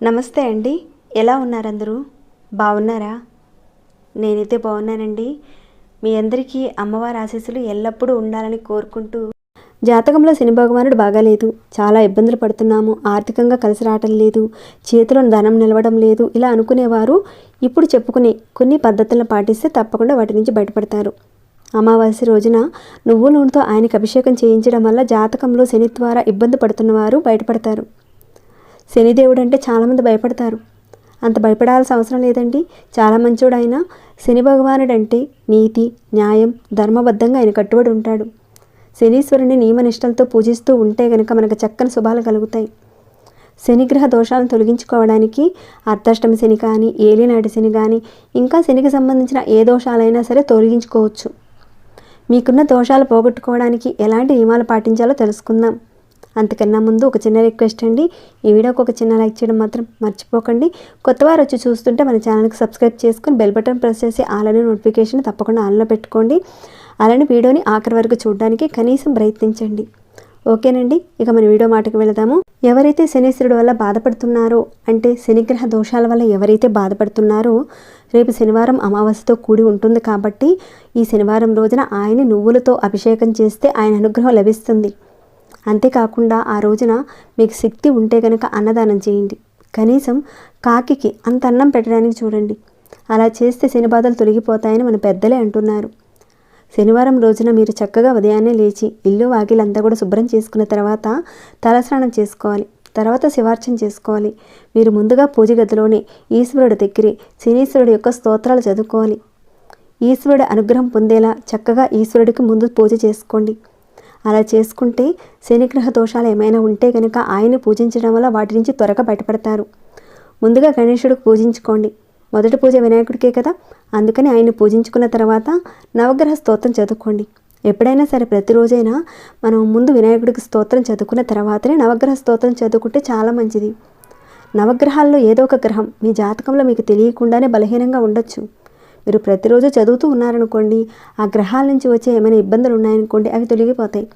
నమస్తే అండి. ఎలా ఉన్నారు అందరూ బాగున్నారా? నేనైతే బాగున్నానండి. మీ అందరికీ అమ్మవారి ఆశీస్సులు ఎల్లప్పుడూ ఉండాలని కోరుకుంటూ జాతకంలో శని భగవానుడు బాగాలేదు చాలా ఇబ్బందులు పడుతున్నాము. ఆర్థికంగా కలిసి రావటం లేదు. చేతిలో ధనం నిలవడం లేదు. ఇలా అనుకునేవారు ఇప్పుడు చెప్పుకునే కొన్ని పద్ధతులను పాటిస్తే తప్పకుండా వాటి నుంచి బయటపడతారు. అమావాస్య రోజున నువ్వు నూనెతో ఆయనకు అభిషేకం చేయించడం వల్ల జాతకంలో శని ద్వారా ఇబ్బంది పడుతున్నవారు బయటపడతారు. శనిదేవుడు అంటే చాలామంది భయపడతారు. అంత భయపడాల్సిన అవసరం లేదండి. చాలా మంచోడు ఆయన శని భగవానుడు అంటే నీతి న్యాయం ధర్మబద్ధంగా ఆయన కట్టుబడి ఉంటాడు. శనీశ్వరుని నియమనిష్టలతో పూజిస్తూ ఉంటే గనుక మనకు చక్కని శుభాలు కలుగుతాయి. శనిగ్రహ దోషాలను తొలగించుకోవడానికి అర్ధాష్టమి శని కానీ ఏలినాటి శని కానీ ఇంకా శనికి సంబంధించిన ఏ దోషాలైనా సరే తొలగించుకోవచ్చు. మీకున్న దోషాలు పోగొట్టుకోవడానికి ఎలాంటి నియమాలు పాటించాలో తెలుసుకుందాం. అంతకన్నా ముందు ఒక చిన్న రిక్వెస్ట్ అండి. ఈ వీడియోకి ఒక చిన్న లైక్ చేయడం మాత్రం మర్చిపోకండి. కొత్తవారు వచ్చి చూస్తుంటే మన ఛానల్కి సబ్స్క్రైబ్ చేసుకుని బెల్ బటన్ ప్రెస్ చేసి ఆల్ నోటిఫికేషన్ తప్పకుండా ఆన్లో పెట్టుకోండి. అలానే వీడియోని ఆఖరి వరకు చూడడానికి కనీసం ప్రయత్నించండి. ఓకేనండి? ఇక మన వీడియో మాటకు వెళదాము. ఎవరైతే శనీశ్వరుడు వల్ల బాధపడుతున్నారో అంటే శనిగ్రహ దోషాల వల్ల ఎవరైతే బాధపడుతున్నారో రేపు శనివారం అమావాస్యతో కూడి ఉంటుంది కాబట్టి ఈ శనివారం రోజున ఆయన నువ్వులతో అభిషేకం చేస్తే ఆయన అనుగ్రహం లభిస్తుంది. అంతేకాకుండా ఆ రోజున మీకు శక్తి ఉంటే కనుక అన్నదానం చేయండి. కనీసం కాకికి అంత అన్నం పెట్టడానికి చూడండి. అలా చేస్తే శని బాధలు తొలగిపోతాయని మన పెద్దలే అంటున్నారు. శనివారం రోజున మీరు చక్కగా ఉదయాన్నే లేచి ఇల్లు వాకిలంతా కూడా శుభ్రం చేసుకున్న తర్వాత తలస్నానం చేసుకోవాలి. తర్వాత శివార్చన చేసుకోవాలి. మీరు ముందుగా పూజ గదిలోనే ఈశ్వరుడు దగ్గరి శనీశ్వరుడు యొక్క స్తోత్రాలు చదువుకోవాలి. ఈశ్వరుడి అనుగ్రహం పొందేలా చక్కగా ఈశ్వరుడికి ముందు పూజ చేసుకోండి. అలా చేసుకుంటే శనిగ్రహ దోషాలు ఏమైనా ఉంటే కనుక ఆయన్ని పూజించడం వల్ల వాటి నుంచి త్వరగా బయటపడతారు. ముందుగా గణేశుడికి పూజించుకోండి. మొదటి పూజ వినాయకుడికే కదా? అందుకని ఆయన్ని పూజించుకున్న తర్వాత నవగ్రహ స్తోత్రం చదువుకోండి. ఎప్పుడైనా సరే ప్రతిరోజైనా మనం ముందు వినాయకుడికి స్తోత్రం చదువుకున్న తర్వాతనే నవగ్రహ స్తోత్రం చదువుకుంటే చాలా మంచిది. నవగ్రహాల్లో ఏదో ఒక గ్రహం మీ జాతకంలో మీకు తెలియకుండానే బలహీనంగా ఉండొచ్చు. మీరు ప్రతిరోజు చదువుతూ ఉన్నారనుకోండి ఆ గ్రహాల నుంచి వచ్చే ఏమైనా ఇబ్బందులు ఉన్నాయనుకోండి అవి తొలగిపోతాయి.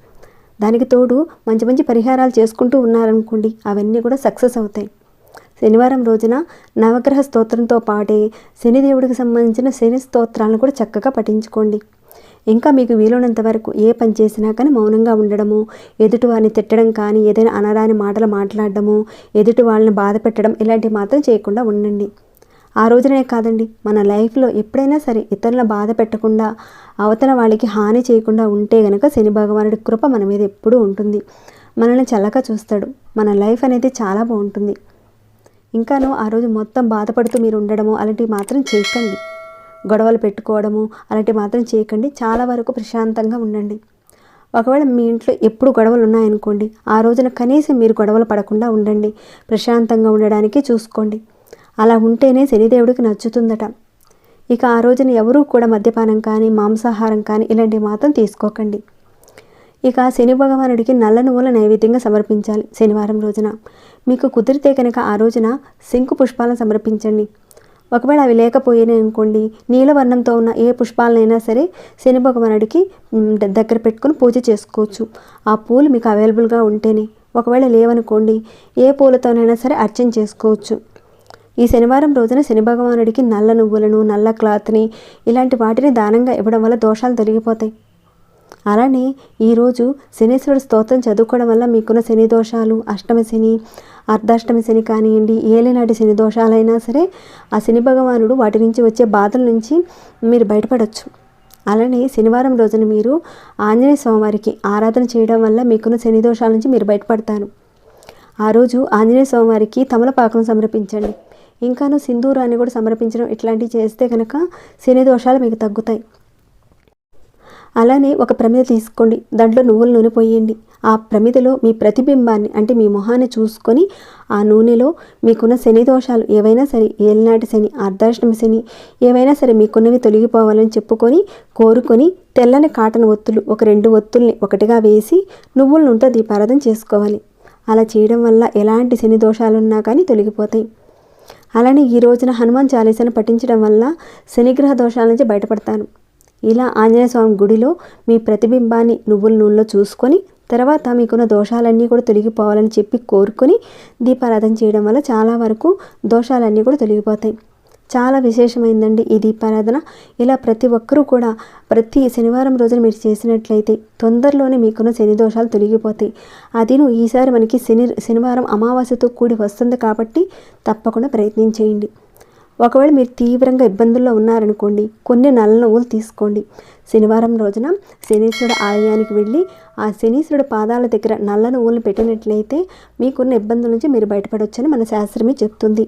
దానికి తోడు మంచి మంచి పరిహారాలు చేసుకుంటూ ఉన్నారనుకోండి అవన్నీ కూడా సక్సెస్ అవుతాయి. శనివారం రోజున నవగ్రహ స్తోత్రంతో పాటే శనిదేవుడికి సంబంధించిన శని స్తోత్రాలను కూడా చక్కగా పఠించుకోండి. ఇంకా మీకు వీలున్నంత వరకు ఏ పని చేసినా కానీ మౌనంగా ఉండడము ఎదుటి వారిని తిట్టడం కానీ ఏదైనా అనరాని మాటలు మాట్లాడడము ఎదుటి వాళ్ళని బాధ పెట్టడం ఇలాంటివి మాత్రం చేయకుండా ఉండండి. ఆ రోజునే కాదండి మన లైఫ్లో ఎప్పుడైనా సరే ఇతరుల బాధ పెట్టకుండా అవతల వాళ్ళకి హాని చేయకుండా ఉంటే గనక శని భగవానుడి కృప మన మీద ఎప్పుడూ ఉంటుంది. మనల్ని చల్లగా చూస్తాడు. మన లైఫ్ అనేది చాలా బాగుంటుంది. ఇంకాను ఆ రోజు మొత్తం బాధపడుతూ మీరు ఉండడము అలాంటివి మాత్రం చేయకండి. గొడవలు పెట్టుకోవడము అలాంటివి మాత్రం చేయకండి. చాలా వరకు ప్రశాంతంగా ఉండండి. ఒకవేళ మీ ఇంట్లో ఎప్పుడు గొడవలు ఉన్నాయనుకోండి ఆ రోజున కనీసం మీరు గొడవలు పడకుండా ఉండండి. ప్రశాంతంగా ఉండడానికి చూసుకోండి. అలా ఉంటేనే శనిదేవుడికి నచ్చుతుందట. ఇక ఆ రోజున ఎవరూ కూడా మద్యపానం కానీ మాంసాహారం కానీ ఇలాంటివి మాత్రం తీసుకోకండి. ఇక శని భగవానుడికి నల్ల నువ్వుల నైవేద్యంగా సమర్పించాలి శనివారం రోజున. మీకు కుదిరితే కనుక ఆ రోజున శంకు పుష్పాలను సమర్పించండి. ఒకవేళ అవి లేకపోయినాయి అనుకోండి నీలవర్ణంతో ఉన్న ఏ పుష్పాలనైనా సరే శని భగవానుడికి దగ్గర పెట్టుకుని పూజ చేసుకోవచ్చు. ఆ పూలు మీకు అవైలబుల్గా ఉంటేనే. ఒకవేళ లేవనుకోండి ఏ పూలతోనైనా సరే అర్చన చేసుకోవచ్చు. ఈ శనివారం రోజున శని భగవానుడికి నల్ల నువ్వులను నల్ల క్లాత్ని ఇలాంటి వాటిని దానంగా ఇవ్వడం వల్ల దోషాలు తొలగిపోతాయి. అలానే ఈరోజు శనీశ్వరుడు స్తోత్రం చదువుకోవడం వల్ల మీకున్న శని దోషాలు అష్టమ శని అర్ధాష్టమి శని కానివ్వండి ఏలినాటి శని దోషాలైనా సరే ఆ శని భగవానుడు వాటి నుంచి వచ్చే బాధల నుంచి మీరు బయటపడవచ్చు అలానే శనివారం రోజున మీరు ఆంజనేయ స్వామివారికి ఆరాధన చేయడం వల్ల మీకున్న శని దోషాల నుంచి మీరు బయటపడతారు. ఆ రోజు ఆంజనేయ స్వామివారికి తమలపాకం సమర్పించండి. ఇంకాను సింధూరాన్ని కూడా సమర్పించడం ఇట్లాంటివి చేస్తే కనుక శని దోషాలు మీకు తగ్గుతాయి. అలానే ఒక ప్రమిద తీసుకోండి. దాంట్లో నువ్వుల నూనె పోయండి. ఆ ప్రమిదలో మీ ప్రతిబింబాన్ని అంటే మీ మొహాన్ని చూసుకొని ఆ నూనెలో మీకున్న శని దోషాలు ఏవైనా సరే ఏలినాటి శని అర్ధాష్టమి శని ఏవైనా సరే మీకున్నవి తొలగిపోవాలని చెప్పుకొని కోరుకొని తెల్లని కాటన్ ఒత్తులు ఒక రెండు ఒత్తుల్ని ఒకటిగా వేసి నువ్వుల నూనెతో దీపారాధన చేసుకోవాలి. అలా చేయడం వల్ల ఎలాంటి శని దోషాలున్నా కానీ తొలగిపోతాయి. అలానే ఈ రోజున హనుమాన్ చాలీసాను పఠించడం వల్ల శనిగ్రహ దోషాల నుంచి బయటపడతాను. ఇలా ఆంజనేయస్వామి గుడిలో మీ ప్రతిబింబాన్ని నువ్వుల నూనెలో చూసుకొని తర్వాత మీకున్న దోషాలన్నీ కూడా తొలగిపోవాలని చెప్పి కోరుకొని దీపారాధన చేయడం వల్ల చాలా వరకు దోషాలన్నీ కూడా తొలగిపోతాయి. చాలా విశేషమైందండి ఈ దీపారాధన. ఇలా ప్రతి ఒక్కరూ కూడా ప్రతి శనివారం రోజున మీరు చేసినట్లయితే తొందరలోనే మీకున్న శని దోషాలు తొలగిపోతాయి. అదిను ఈసారి మనకి శని శనివారం అమావాస్యతో కూడి వస్తుంది కాబట్టి తప్పకుండా ప్రయత్నం చేయండి. ఒకవేళ మీరు తీవ్రంగా ఇబ్బందుల్లో ఉన్నారనుకోండి కొన్ని నల్ల నువ్వులు తీసుకోండి. శనివారం రోజున శనీశ్వరుడు ఆలయానికి వెళ్ళి ఆ శనీశ్వరుడు పాదాల దగ్గర నల్ల నువ్వులు పెట్టినట్లయితే మీకున్న ఇబ్బందుల నుంచి మీరు బయటపడవచ్చని మన శాస్త్రమే చెప్తుంది.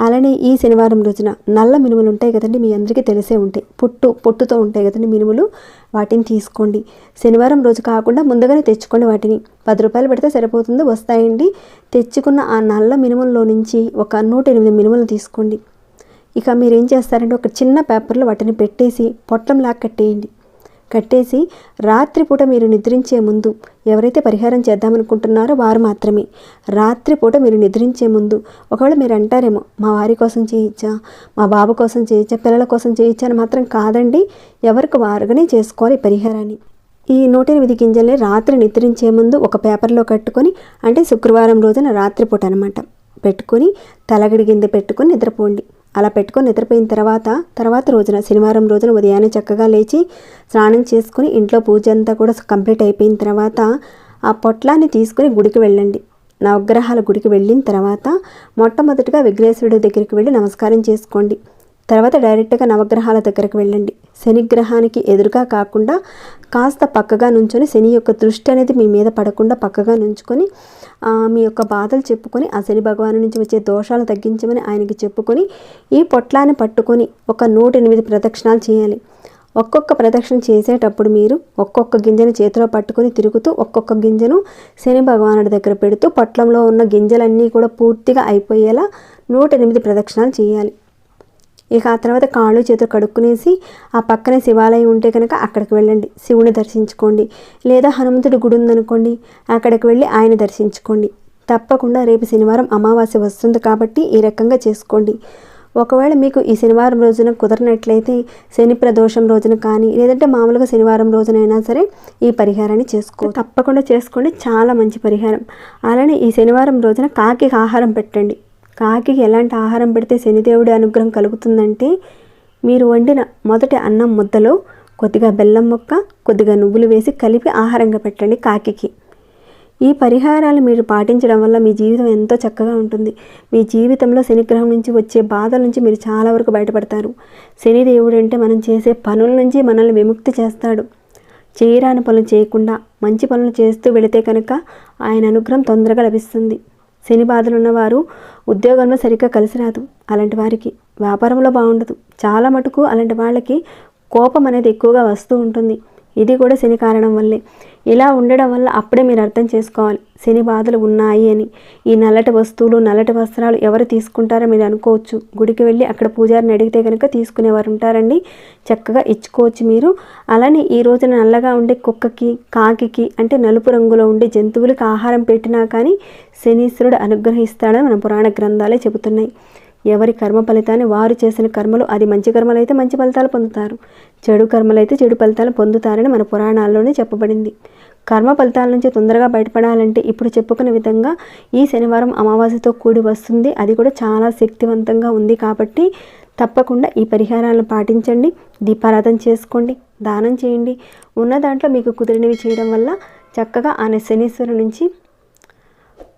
అలానే ఈ శనివారం రోజున నల్ల మినుములు ఉంటాయి కదండి మీ అందరికీ తెలిసే ఉంటాయి. పుట్టు పొట్టుతో ఉంటాయి కదండి మినుములు. వాటిని తీసుకోండి. శనివారం రోజు కాకుండా ముందుగానే తెచ్చుకోండి వాటిని. పది రూపాయలు పెడితే సరిపోతుంది వస్తాయండి. తెచ్చుకున్న ఆ నల్ల మినుముల్లో నుంచి ఒక నూట ఎనిమిది మినుములు తీసుకోండి. ఇక మీరు ఏం చేస్తారంటే ఒక చిన్న పేపర్లో వాటిని పెట్టేసి పొట్లంలా కట్టేయండి. కట్టేసి రాత్రిపూట మీరు నిద్రించే ముందు ఎవరైతే పరిహారం చేద్దామనుకుంటున్నారో వారు మాత్రమే. రాత్రిపూట మీరు నిద్రించే ముందు ఒకవేళ మీరు అంటారేమో మా వారి కోసం చేయించా మా బాబు కోసం చేయించా పిల్లల కోసం చేయించా అని మాత్రం కాదండి. ఎవరికి వారుగానే చేసుకోవాలి పరిహారాన్ని. ఈ నూట ఎనిమిది గింజల్ని రాత్రి నిద్రించే ముందు ఒక పేపర్లో కట్టుకొని అంటే శుక్రవారం రోజున రాత్రిపూట అనమాట పెట్టుకొని తలగడి గింజ పెట్టుకొని నిద్రపోండి. అలా పెట్టుకొని నిద్రపోయిన తర్వాత తర్వాత రోజున శనివారం రోజున ఉదయాన్నే చక్కగా లేచి స్నానం చేసుకుని ఇంట్లో పూజ అంతా కూడా కంప్లీట్ అయిపోయిన తర్వాత ఆ పొట్లాన్ని తీసుకుని గుడికి వెళ్ళండి. నవగ్రహాల గుడికి వెళ్ళిన తర్వాత మొట్టమొదటిగా విఘ్నేశ్వరుడి దగ్గరికి వెళ్ళి నమస్కారం చేసుకోండి. తర్వాత డైరెక్ట్గా నవగ్రహాల దగ్గరకు వెళ్ళండి. శనిగ్రహానికి ఎదురుగా కాకుండా కాస్త పక్కగా నుంచొని శని యొక్క దృష్టి అనేది మీ మీద పడకుండా పక్కగా నుంచుకొని మీ యొక్క బాధలు చెప్పుకొని ఆ శని భగవాను నుంచి వచ్చే దోషాలు తగ్గించమని ఆయనకి చెప్పుకొని ఈ పొట్లాన్ని పట్టుకొని ఒక నూట ఎనిమిది ప్రదక్షిణాలు చేయాలి. ఒక్కొక్క ప్రదక్షిణ చేసేటప్పుడు మీరు ఒక్కొక్క గింజను చేతిలో పట్టుకొని తిరుగుతూ ఒక్కొక్క గింజను శని భగవానుడి దగ్గర పెడుతూ పొట్లంలో ఉన్న గింజలన్నీ కూడా పూర్తిగా అయిపోయేలా నూట ఎనిమిది ప్రదక్షిణాలు చేయాలి. ఇక ఆ తర్వాత కాళ్ళు చేతులు కడుక్కునేసి ఆ పక్కనే శివాలయం ఉంటే కనుక అక్కడికి వెళ్ళండి. శివుని దర్శించుకోండి. లేదా హనుమంతుడి గుడి ఉందనుకోండి అక్కడికి వెళ్ళి ఆయన దర్శించుకోండి. తప్పకుండా రేపు శనివారం అమావాస్య వస్తుంది కాబట్టి ఈ రకంగా చేసుకోండి. ఒకవేళ మీకు ఈ శనివారం రోజున కుదరనట్లయితే శని ప్రదోషం రోజున కానీ లేదంటే మామూలుగా శనివారం రోజునైనా సరే ఈ పరిహారాన్ని చేసుకో తప్పకుండా చేసుకోండి. చాలా మంచి పరిహారం. అలానే ఈ శనివారం రోజున కాకి ఆహారం పెట్టండి. కాకి ఎలాంటి ఆహారం పెడితే శనిదేవుడి అనుగ్రహం కలుగుతుందంటే మీరు వండిన మొదటి అన్నం ముద్దలో కొద్దిగా బెల్లం ముక్క కొద్దిగా నువ్వులు వేసి కలిపి ఆహారంగా పెట్టండి కాకికి. ఈ పరిహారాలు మీరు పాటించడం వల్ల మీ జీవితం ఎంతో చక్కగా ఉంటుంది. మీ జీవితంలో శనిగ్రహం నుంచి వచ్చే బాధల నుంచి మీరు చాలా వరకు బయటపడతారు. శనిదేవుడు అంటే మనం చేసే పనుల నుంచి మనల్ని విముక్తి చేస్తాడు. చేయరాని పనులు చేయకుండా మంచి పనులు చేస్తూ వెళితే కనుక ఆయన అనుగ్రహం తొందరగా లభిస్తుంది. శని బాధలు ఉన్నవారు ఉద్యోగంలో సరిగ్గా కలిసి రాదు. అలాంటి వారికి వ్యాపారంలో బాగుండదు. చాలా మటుకు అలాంటి వాళ్ళకి కోపం అనేది ఎక్కువగా వస్తూ ఉంటుంది. ఇది కూడా శని కారణం వల్లే. ఇలా ఉండడం వల్ల అప్పుడే మీరు అర్థం చేసుకోవాలి. శని బాధలు ఉన్నాయి అని. ఈ నల్లటి వస్తువులు నల్లటి వస్త్రాలు ఎవరు తీసుకుంటారో మీరు అనుకోవచ్చు. గుడికి వెళ్ళి అక్కడ పూజారిని అడిగితే కనుక తీసుకునేవారు ఉంటారండి. చక్కగా ఇచ్చుకోవచ్చు మీరు. అలానే ఈ రోజున నల్లగా ఉండే కుక్కకి కాకికి అంటే నలుపు రంగులో ఉండే జంతువులకి ఆహారం పెట్టినా కానీ శనీశ్వరుడు అనుగ్రహిస్తాడని మన పురాణ గ్రంథాలే చెబుతున్నాయి. ఎవరి కర్మ ఫలితాన్ని వారు చేసిన కర్మలు అది మంచి కర్మలు అయితే మంచి ఫలితాలు పొందుతారు. చెడు కర్మలు అయితే చెడు ఫలితాలు పొందుతారని మన పురాణాల్లోనే చెప్పబడింది. కర్మ ఫలితాల నుంచి తొందరగా బయటపడాలంటే ఇప్పుడు చెప్పుకున్న విధంగా ఈ శనివారం అమావాస్యతో కూడి వస్తుంది. అది కూడా చాలా శక్తివంతంగా ఉంది కాబట్టి తప్పకుండా ఈ పరిహారాలను పాటించండి. దీపారాధన చేసుకోండి. దానం చేయండి. ఉన్న దాంట్లో మీకు కుదిరినవి చేయడం వల్ల చక్కగా ఆ శనీశ్వరు నుంచి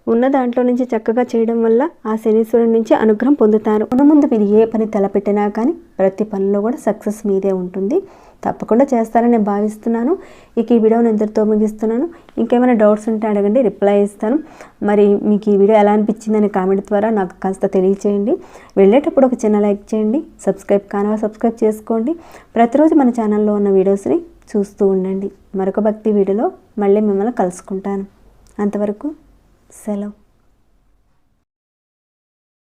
ఉన్న దాంట్లో నుంచి చక్కగా చేయడం వల్ల ఆ శనీశ్వరుడి నుంచి అనుగ్రహం పొందుతారు. మన ముందు మీరు ఏ పని తలపెట్టినా కానీ ప్రతి పనిలో కూడా సక్సెస్ మీదే ఉంటుంది. తప్పకుండా చేస్తారని భావిస్తున్నాను. ఇక ఈ వీడియోని ఎంతటితో ముగిస్తున్నాను. ఇంకేమైనా డౌట్స్ ఉంటే అడగండి రిప్లై ఇస్తాను. మరి మీకు ఈ వీడియో ఎలా అనిపించిందని కామెంట్ ద్వారా నాకు కాస్త తెలియచేయండి. వెళ్ళేటప్పుడు ఒక చిన్న లైక్ చేయండి. సబ్స్క్రైబ్ కానవా సబ్స్క్రైబ్ చేసుకోండి. ప్రతిరోజు మన ఛానల్లో ఉన్న వీడియోస్ని చూస్తూ ఉండండి. మరొక భక్తి వీడియోలో మళ్ళీ మిమ్మల్ని కలుసుకుంటాను. అంతవరకు Celo.